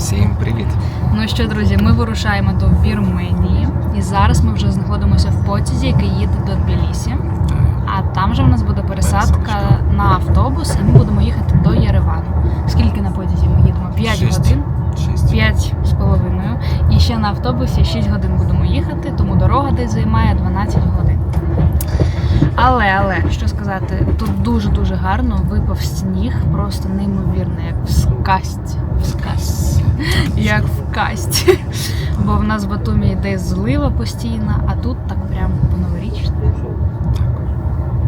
Всім привіт! Ну що, друзі, ми вирушаємо до Вірменії, і зараз ми вже знаходимося в потязі, який їде до Тбілісі. А там же в нас буде пересадка на автобус, і ми будемо їхати до Єревану. Скільки на потязі ми їдемо? 5 Шість. годин, Шість. 5 з половиною. І ще на автобусі 6 годин будемо їхати, тому дорога десь займає 12 годин. Але, але, що сказати, тут дуже-дуже гарно випав сніг, просто неймовірно, як в сказці. Як в касті. Бо в нас в Батумі йде злива постійна, а тут так прям по-новорічно.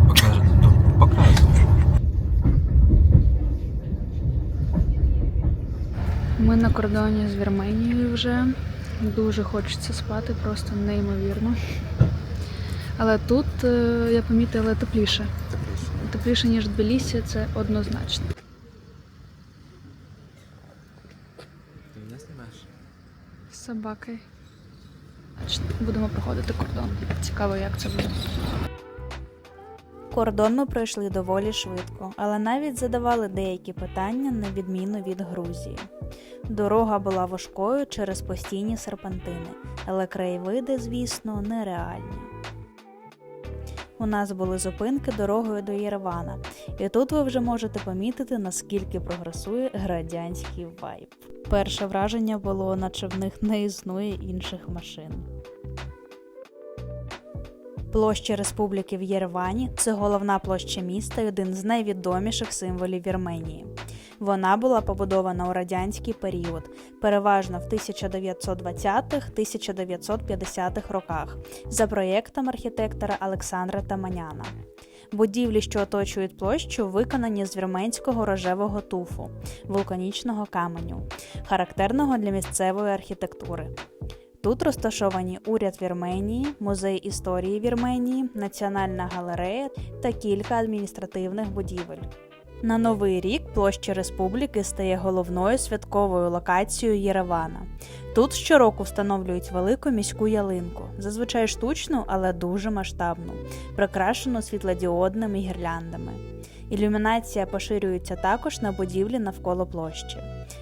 Покажи, ну, показуй. Ми на кордоні з Вірменією вже. Дуже хочеться спати, просто неймовірно. Але тут, е, я помітила, тепліше. Тепліше, ніж в Тбілісі, це однозначно. З собакою. Будемо проходити кордон. Цікаво, як це буде. Кордон ми пройшли доволі швидко, але навіть задавали деякі питання на відміну від Грузії. Дорога була важкою через постійні серпантини, але краєвиди, звісно, нереальні. У нас були зупинки дорогою до Єревана, і тут ви вже можете помітити, наскільки прогресує градянський вайб. Перше враження було, наче в них не існує інших машин. Площа Республіки в Єревані це головна площа міста один з найвідоміших символів Вірменії. Вона була побудована у радянський період, переважно в 1920-1950-х роках, за проєктом архітектора Олександра Таманяна. Будівлі, що оточують площу, виконані з вірменського рожевого туфу, вулканічного каменю, характерного для місцевої архітектури. Тут розташовані уряд Вірменії, музей історії Вірменії, Національна галерея та кілька адміністративних будівель. На новий рік площа республіки стає головною святковою локацією Єревана. Тут щороку встановлюють велику міську ялинку, зазвичай штучну, але дуже масштабну, прикрашену світлодіодними гірляндами. Ілюмінація поширюється також на будівлі навколо площі.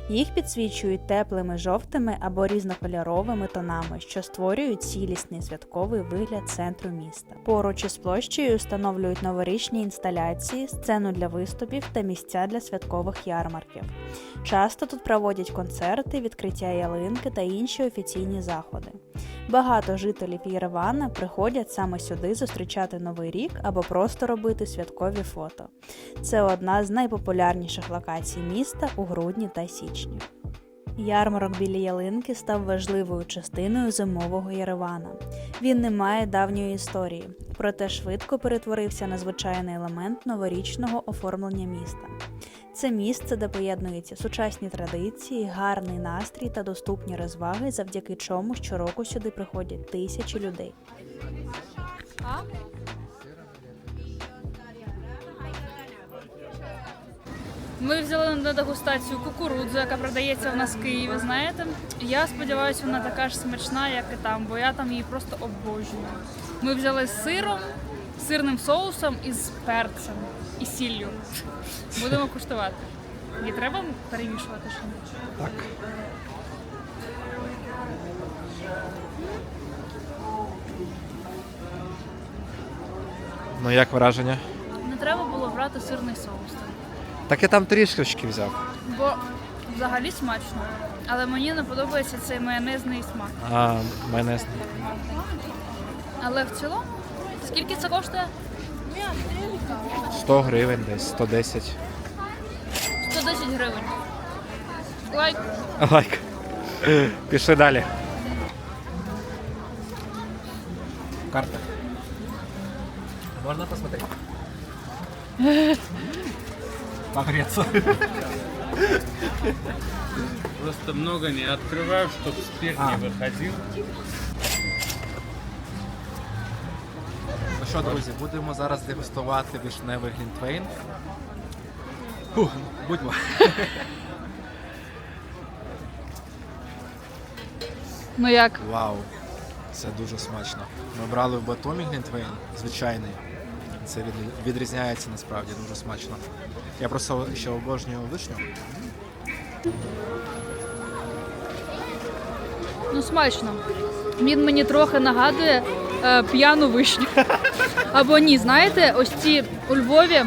Їх підсвічують теплими жовтими або різнокольоровими тонами, що створюють цілісний святковий вигляд центру міста. Поруч із площею встановлюють новорічні інсталяції, сцену для виступів та місця для святкових ярмарків. Часто тут проводять концерти, відкриття ялинки та інші офіційні заходи. Багато жителів Єревана приходять саме сюди зустрічати новий рік або просто робити святкові фото. Це одна з найпопулярніших локацій міста у грудні та січні. Ярмарок біля ялинки став важливою частиною зимового Єревана. Він не має давньої історії, проте швидко перетворився на звичайний елемент новорічного оформлення міста. Це місце, де поєднуються сучасні традиції, гарний настрій та доступні розваги, завдяки чому щороку сюди приходять тисячі людей. Ми взяли на дегустацію кукурудзу, яка продається в нас в Києві. Знаєте, я сподіваюся, вона така ж смачна, як і там, бо я там її просто обожнюю. Ми взяли з сиром, сирним соусом і з перцем і сіллю. Будемо куштувати. Її треба перемішувати ще? Так. Ну як враження? Не треба було брати сирний соус. Так я там трішки взяв. Бо взагалі смачно. Але мені не подобається цей майонезний смак. А, майонез. Але в цілому, скільки це коштує? 100 гривень десь, 110. 110 гривень. Лайк. Лайк. Пішли далі. Карта. Можна посмотреть? Погреться. Просто много не открываю, чтобы спирт А. не выходил. Ну що, друзі, будемо зараз дегустувати вишневий глінтвейн. Фух, будьмо. Ну як? Вау, це дуже смачно. Ми брали в Батумі глінтвейн, звичайний. Це відрізняється насправді дуже смачно. Я просто ще обожнюю вишню. Ну, смачно. Він мені трохи нагадує е, п'яну вишню. Або ні, знаєте, ось ці у Львові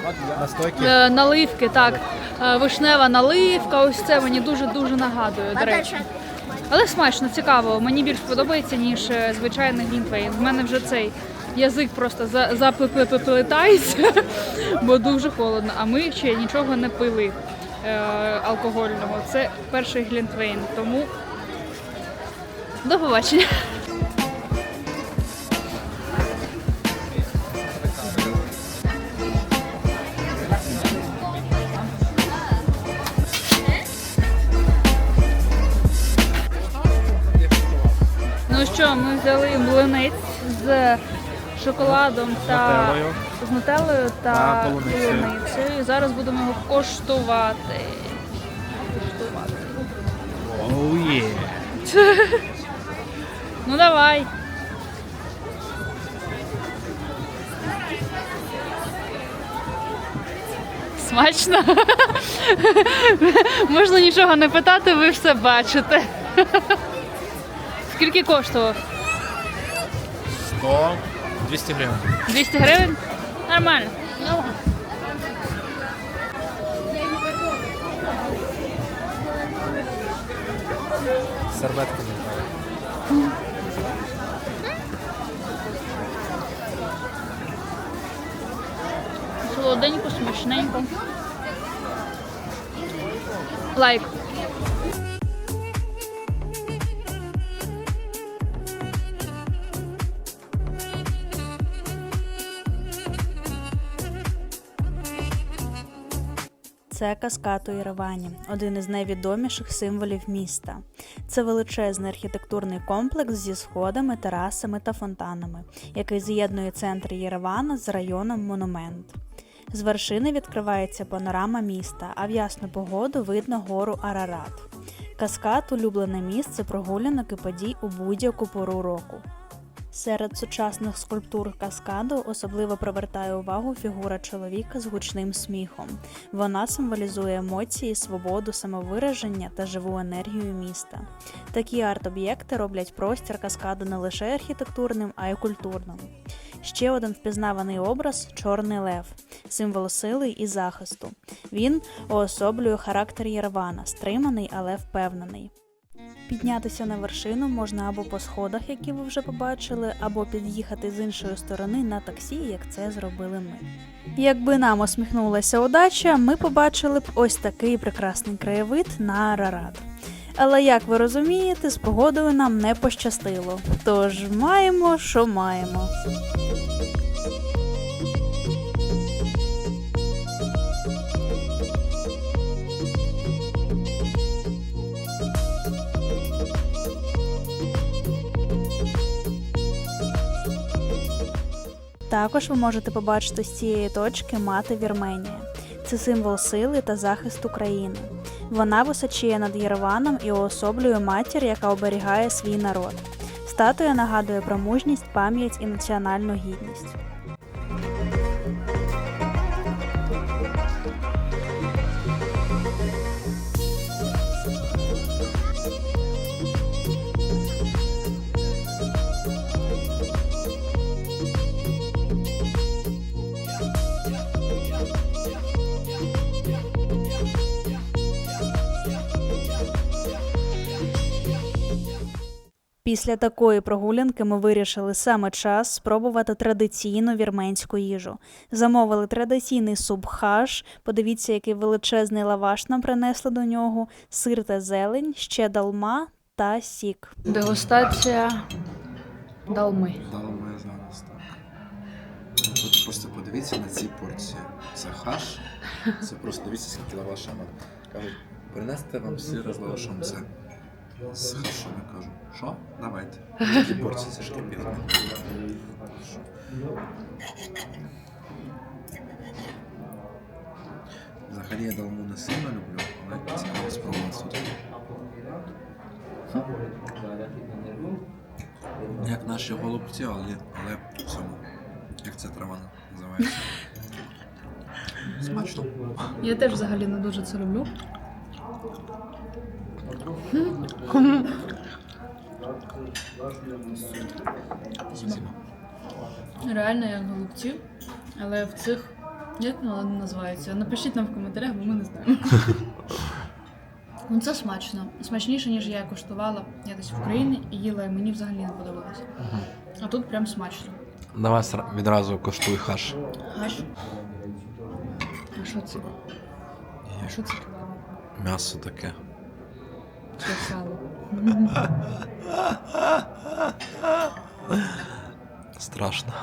е, наливки, так. Е, вишнева наливка, ось це мені дуже-дуже нагадує, до речі. Але смачно, цікаво. Мені більш подобається, ніж е, звичайний глінтвейн. В мене вже цей язик просто за- заплетається, бо дуже холодно. А ми ще нічого не пили е, алкогольного. Це перший глінтвейн, тому до побачення. Ну що, ми взяли млинець з шоколадом та Нутеллою. з нутеллою та Та полуницею. полуницею. І зараз будемо його коштувати. Коштувати. Оу є. Ну давай. Смачно. Можна нічого не питати, ви все бачите. Скільки коштував? 100, 200 гривень. 200 гривень? Нормально. Серветки не знаю. Солоденько, смачненько. Лайк. Це каскад у Єревані, один із найвідоміших символів міста. Це величезний архітектурний комплекс зі сходами, терасами та фонтанами, який з'єднує центр Єревана з районом Монумент. З вершини відкривається панорама міста, а в ясну погоду видно гору Арарат. Каскад улюблене місце прогулянок і подій у будь-яку пору року. Серед сучасних скульптур каскаду особливо привертає увагу фігура чоловіка з гучним сміхом. Вона символізує емоції, свободу, самовираження та живу енергію міста. Такі арт-об'єкти роблять простір каскаду не лише архітектурним, а й культурним. Ще один впізнаваний образ чорний лев, символ сили і захисту. Він уособлює характер Єревана, стриманий, але впевнений. Піднятися на вершину можна або по сходах, які ви вже побачили, або під'їхати з іншої сторони на таксі, як це зробили ми. Якби нам усміхнулася удача, ми побачили б ось такий прекрасний краєвид на Арарат. Але як ви розумієте, з погодою нам не пощастило. Тож маємо, що маємо. Також ви можете побачити з цієї точки мати Вірменія. Це символ сили та захисту країни. Вона височіє над Єреваном і уособлює матір, яка оберігає свій народ. Статуя нагадує про мужність, пам'ять і національну гідність. Після такої прогулянки ми вирішили саме час спробувати традиційну вірменську їжу. Замовили традиційний суп-хаш. Подивіться, який величезний лаваш нам принесли до нього, сир та зелень, ще далма та сік. Дегустація далми. Дало моє зараз так. Тут просто подивіться на ці порції. Це хаш. Це просто дивіться, скільки лаваша. Кажуть, принести вам сир з лавашом. Це Я кажу, що? Давайте. Такі порції це ж капець. Взагалі я далму не сильно люблю, але цікаво спробувати тут. Як наші голубці, але, але в цьому. Як ця трава називається? Смачно. Я теж взагалі не дуже це люблю. Спасибо. Реально як голубці, але в цих. Як вони називаються? Напишіть нам в коментарях, бо ми не знаємо. Ну, це смачно. Смачніше, ніж я куштувала я десь в Україні і їла, і мені взагалі не подобалося. А тут прям смачно. Давай відразу коштуй хаш. Аж. А що це? А що це? М'ясо таке. Це сало. Страшно.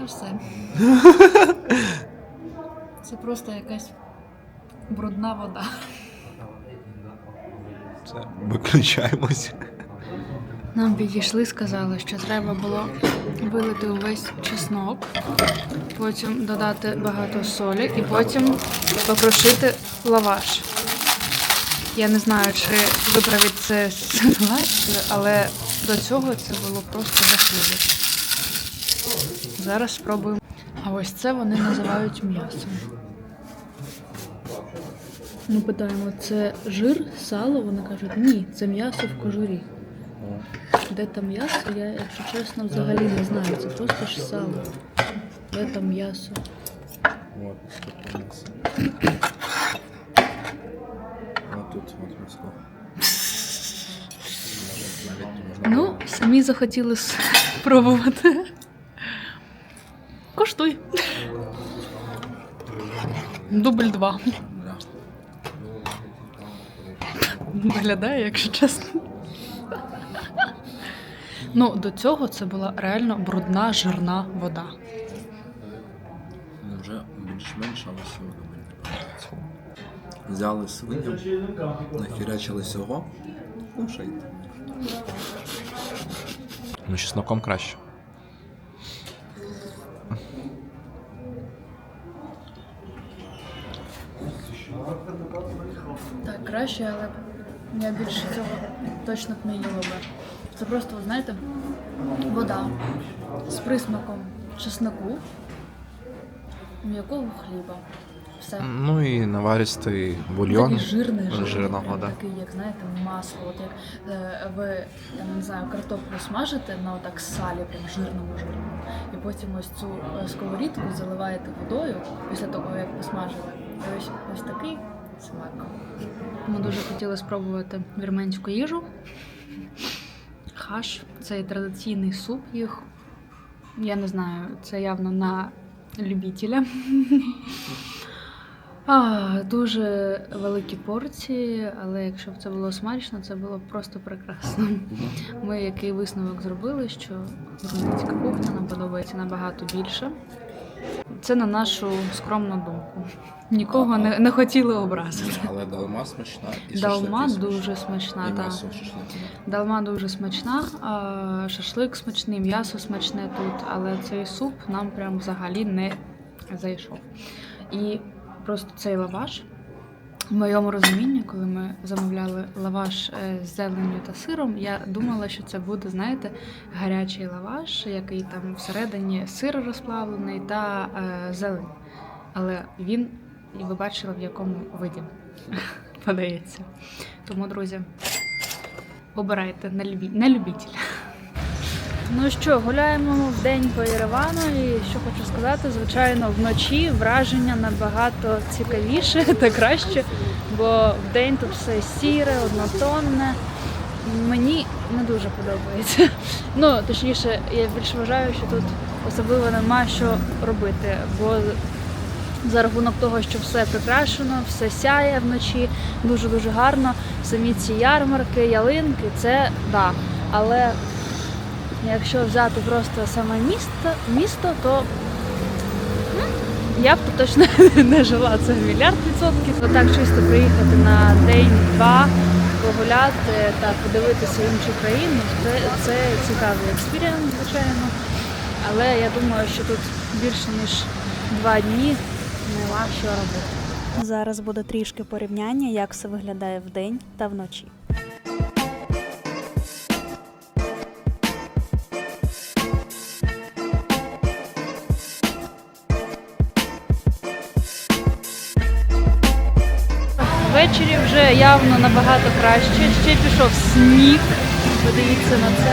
І все. Це просто якась брудна вода. Це виключаємось. Нам підійшли, сказали, що треба було вилити увесь чеснок, потім додати багато солі і потім покрошити лаваш. Я не знаю, чи виправить це ситуацію, але до цього це було просто жахливо. Зараз спробуємо. А ось це вони називають м'ясом. Ми питаємо, це жир, сало? Вони кажуть, ні, це м'ясо в кожурі. Де там м'ясо, я, якщо чесно, взагалі не знаю. Це просто ж сало. Де там м'ясо? Вот, тут м'ясо. Вот тут, вот м'ясо. Ну, самі захотіли спробувати. Коштуй. Дубль два. Да. Виглядає, якщо чесно. Ну, до цього це була реально брудна жирна вода. Ну, вже більш-менш, але все одно мені не подобається. Взяли свиню, нахірячили всього. Кушайте. Ну, чесноком краще. Так, краще, але я більше цього точно б не їла би. Це просто, ви знаєте, вода з присмаком чесноку, м'якого хліба. Все. Ну і наваристий Такий жирний, жирний, Жирна прям вода. такий, як знаєте, масло. От як е, ви я не знаю, картоплю смажите на отак салі, прям жирному жирному. І потім ось цю е, сковорідку заливаєте водою після того, як посмажили. І ось ось такий смак. Ми дуже хотіли спробувати вірменську їжу. Хаш це традиційний суп їх. Я не знаю, це явно на любителя. А, дуже великі порції, але якщо б це було смачно, це було б просто прекрасно. Ми який висновок зробили, що грузинська кухня нам подобається набагато більше. Це на нашу скромну думку. Нікого не, не хотіли образити. Але далма смачна і Далма шашлики дуже смачна. І м'ясо в шашлику. Далма дуже смачна, а шашлик смачний, м'ясо смачне тут, але цей суп нам прям взагалі не зайшов. І просто цей лаваш, в моєму розумінні, коли ми замовляли лаваш е, з зеленню та сиром, я думала, що це буде, знаєте, гарячий лаваш, який там всередині сир розплавлений та е, зелень. Але він, і ви бачили, в якому виді подається. Тому, друзі, обирайте на, любі... Ну що, гуляємо в день по Єревану, і що хочу сказати, звичайно, вночі враження набагато цікавіше та краще, бо в день тут все сіре, однотонне. Мені не дуже подобається. Ну, точніше, я більше вважаю, що тут особливо нема що робити, бо за рахунок того, що все прикрашено, все сяє вночі, дуже дуже гарно. Самі ці ярмарки, ялинки, це да. Але якщо взяти просто саме місто, місто то ну, я б тут точно не жила. Це мільярд відсотків. Так чисто приїхати на день-два, погуляти та подивитися іншу країну, це, це цікавий експірієнс, звичайно. Але я думаю, що тут більше ніж два дні нема що робити. Зараз буде трішки порівняння, як все виглядає вдень та вночі. Ввечері вже явно набагато краще. Ще пішов сніг. Подивіться на це.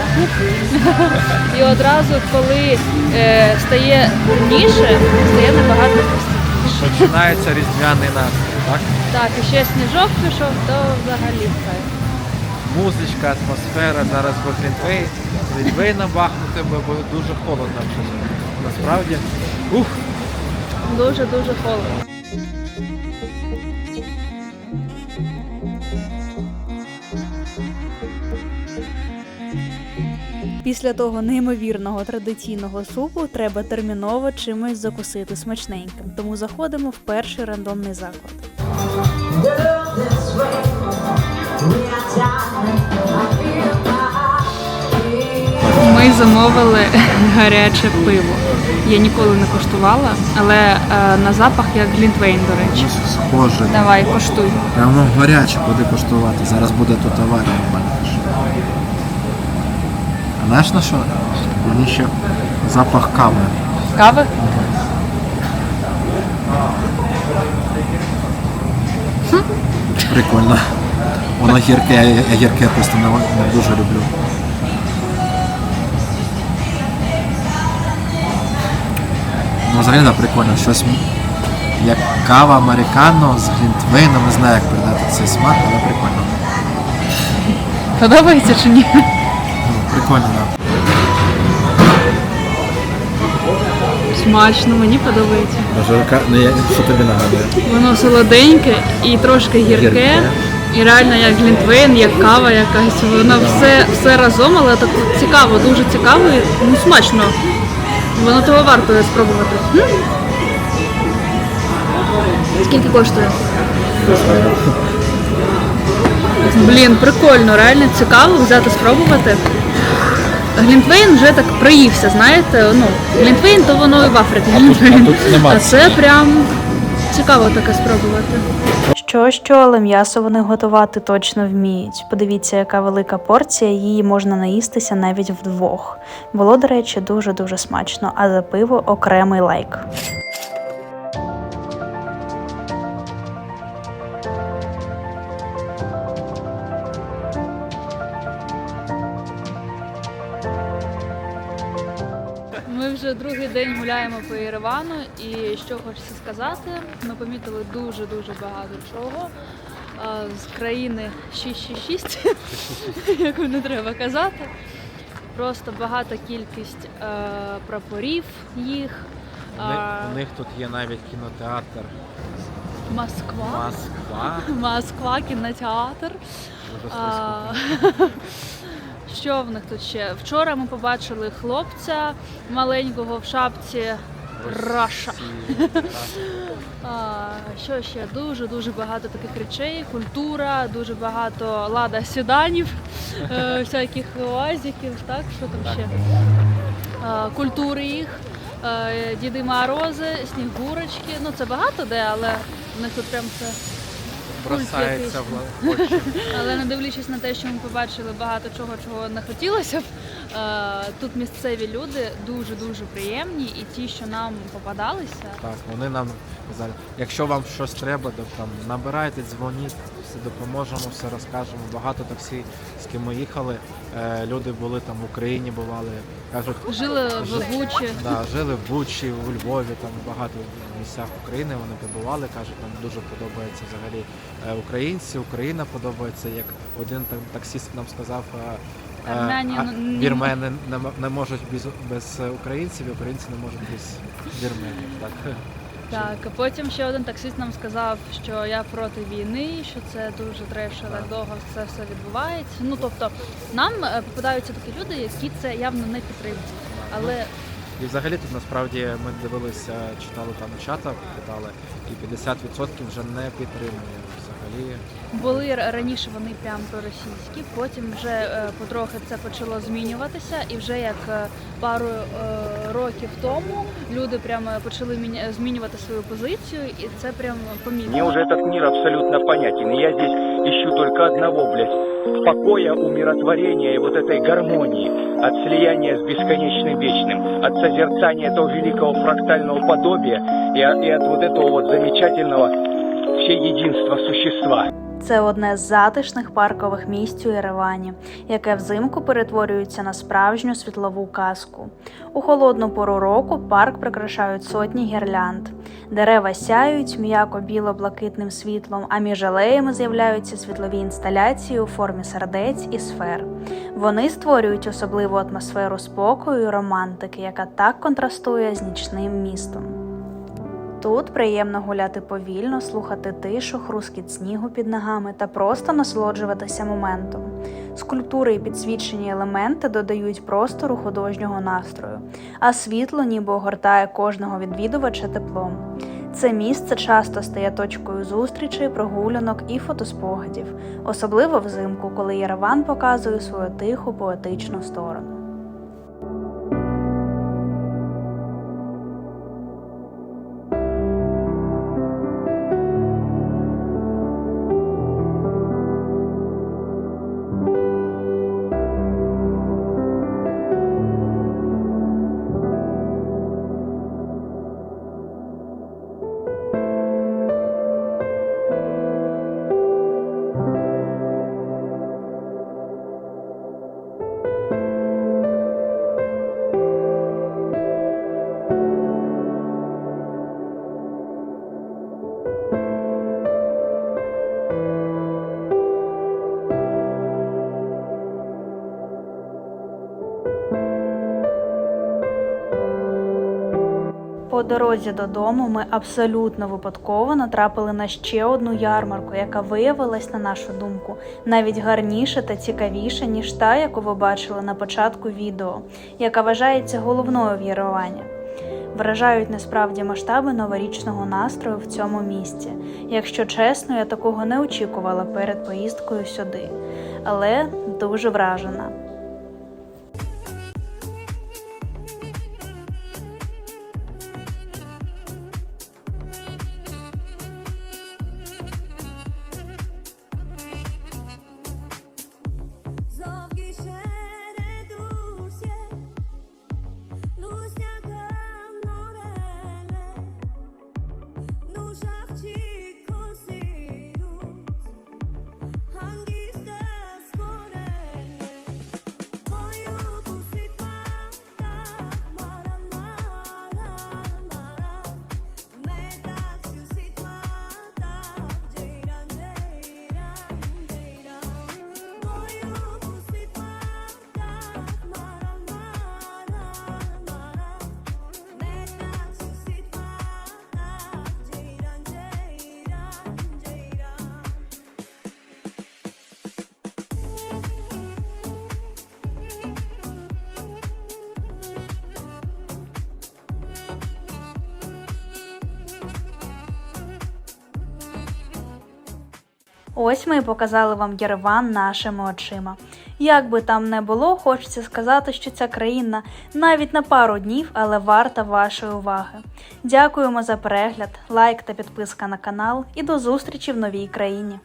І одразу, коли е, стає темніше, стає набагато простіше. Починається різдвяний настрій, так? Так, і ще сніжок пішов, то взагалі кайф. Музичка, атмосфера, зараз би Глінтвей. Глінтвей набахнути, бо дуже холодно вже. Насправді. Ух! Дуже дуже холодно. Після того неймовірного традиційного супу треба терміново чимось закусити смачненьким, тому заходимо в перший рандомний заклад. Ми замовили гаряче пиво. Я ніколи не коштувала, але е, на запах як глінтвейн, до речі. Схоже. Давай, коштуй. Прямо гаряче буде коштувати. Зараз буде тут аварія в мене. теж. А знаєш на що? Мені ще запах кави. Кави? Прикольно. Воно гірке, я я гірке просто не, не дуже люблю. Ну, взагалі, да, прикольно. Щось як кава американо з глінтвейном, не знаю, як передати цей смак, але прикольно. Подобається чи ні? Ну, прикольно, так. Смачно, мені подобається. Да. Що тобі нагадує? Воно солоденьке і трошки гірке. Гірке. І реально як глінтвейн, як кава якась. Воно все, все разом, але так цікаво, дуже цікаво і ну, смачно. Воно того варто спробувати. М? Скільки коштує? Блін, прикольно, реально цікаво взяти спробувати. Глінтвейн вже так приївся, знаєте. Ну, Глінтвейн то воно і в Африці. Глінтвейн. тут нема А це прям цікаво таке спробувати. Що що, але м'ясо вони готувати точно вміють. Подивіться, яка велика порція, її можна наїстися навіть вдвох. Було, до речі, дуже дуже смачно, а за пиво окремий лайк. Єревану, і що хочеться сказати, ми помітили дуже дуже багато чого. З країни 666, як не треба казати. Просто багата кількість е, прапорів їх. У них тут є навіть кінотеатр Москва. Москва. Москва, кінотеатр. А, Що в них тут ще? Вчора ми побачили хлопця маленького в шапці Раша. А, що ще? Дуже дуже багато таких речей. Культура, дуже багато лада сіданів, е, всяких оазиків, так що там ще? А, Культури їх, е, Діди Морози, Снігурочки. Ну це багато де, але в них тут прям це. Бросається в очі. Але не дивлячись на те, що ми побачили багато чого, чого не хотілося б. Е, Тут місцеві люди дуже дуже приємні, і ті, що нам попадалися, Так, вони нам казали, якщо вам щось треба, то там набирайте, дзвоніть, все допоможемо, все розкажемо. Багато таксі, з ким ми їхали. е, Люди були там в Україні, бували. Кажуть, жили в Бучі. да, жили в Бучі, у Львові, там багато місцях України вони побували. кажуть, нам дуже подобається взагалі е, українці, Україна подобається. Як один там таксіст нам сказав. Армяні, ну, вірмени не, можуть без, без українців, і українці не можуть без вірменів. Так. Так, а потім ще один таксист нам сказав, що я проти війни, що це дуже треш, так довго це все відбувається. Ну тобто нам е, попадаються такі люди, які це явно не підтримують. Але І взагалі тут насправді ми дивилися, читали там чата, питали, і 50% вже не підтримує взагалі. Були р- раніше вони прям проросійські, потім вже е, потрохи це почало змінюватися, і вже як е, пару е, років тому люди прямо почали міня- змінювати свою позицію, і це прям Мне помітно. уже этот мир абсолютно понятен. И я здесь ищу только одного, блядь, покоя, умиротворения и вот этой гармонии, от слияния с бесконечным вечным, от созерцания этого великого фрактального подобия и, от- и от вот этого вот замечательного творящее единство существа. Це одне з затишних паркових місць у Єревані, яке взимку перетворюється на справжню світлову казку. У холодну пору року парк прикрашають сотні гірлянд. Дерева сяють м'яко біло-блакитним світлом, а між алеями з'являються світлові інсталяції у формі сердець і сфер. Вони створюють особливу атмосферу спокою і романтики, яка так контрастує з нічним містом. Тут приємно гуляти повільно, слухати тишу, хрускіт снігу під ногами та просто насолоджуватися моментом. Скульптури і підсвічені елементи додають простору художнього настрою, а світло ніби огортає кожного відвідувача теплом. Це місце часто стає точкою зустрічей, прогулянок і фотоспогадів, особливо взимку, коли Єреван показує свою тиху поетичну сторону. По дорозі додому ми абсолютно випадково натрапили на ще одну ярмарку, яка виявилась, на нашу думку, навіть гарніша та цікавіша, ніж та, яку ви бачили на початку відео, яка вважається головною в Єревані. Вражають насправді масштаби новорічного настрою в цьому місці. Якщо чесно, я такого не очікувала перед поїздкою сюди, але дуже вражена. Ось ми і показали вам Єреван нашими очима. Як би там не було, хочеться сказати, що ця країна навіть на пару днів, але варта вашої уваги. Дякуємо за перегляд, лайк та підписка на канал і до зустрічі в новій країні.